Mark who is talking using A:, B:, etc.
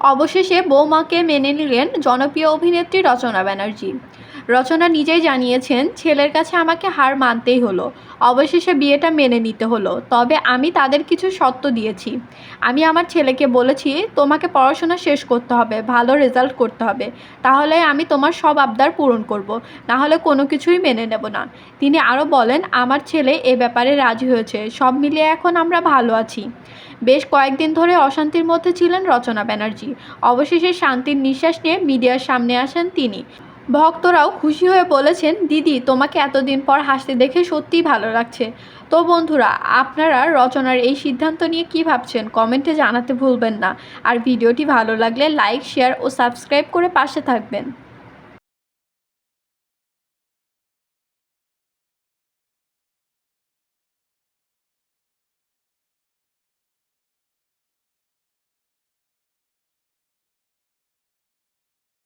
A: অবশেষে বৌমাকে মেনে নিলেন জনপ্রিয় অভিনেত্রী রচনা ব্যানার্জি। রচনা নিজেই জানিয়েছেন, ছেলের কাছে আমাকে হার মানতেই হলো। অবশেষে বিয়েটা মেনে নিতে হলো। তবে আমি তাদের কিছু শর্ত দিয়েছি। আমি আমার ছেলেকে বলেছি, তোমাকে পড়াশোনা শেষ করতে হবে, ভালো রেজাল্ট করতে হবে। তাহলে আমি তোমার সব আবদার পূরণ করব। না হলে কোনো কিছুই মেনে নেব না। তিনি আরও বলেন, আমার ছেলে এ ব্যাপারে রাজি হয়েছে। সব মিলিয়ে এখন আমরা ভালো আছি। বেশ কয়েকদিন ধরে অশান্তির মধ্যে ছিলেন রচনা ব্যানার্জি। অবশেষে শান্তির নিঃশ্বাস নিয়ে মিডিয়ার সামনে আসেন তিনি। ভক্তরাও খুশি হয়ে বলেছেন, দিদি, তোমাকে এতদিন পর হাসতে দেখে সত্যিই ভালো লাগছে। তো বন্ধুরা, আপনারা রচনার এই সিদ্ধান্ত নিয়ে কী ভাবছেন? কমেন্টে জানাতে ভুলবেন না। আর ভিডিওটি ভালো লাগলে লাইক, শেয়ার ও সাবস্ক্রাইব করে পাশে থাকবেন।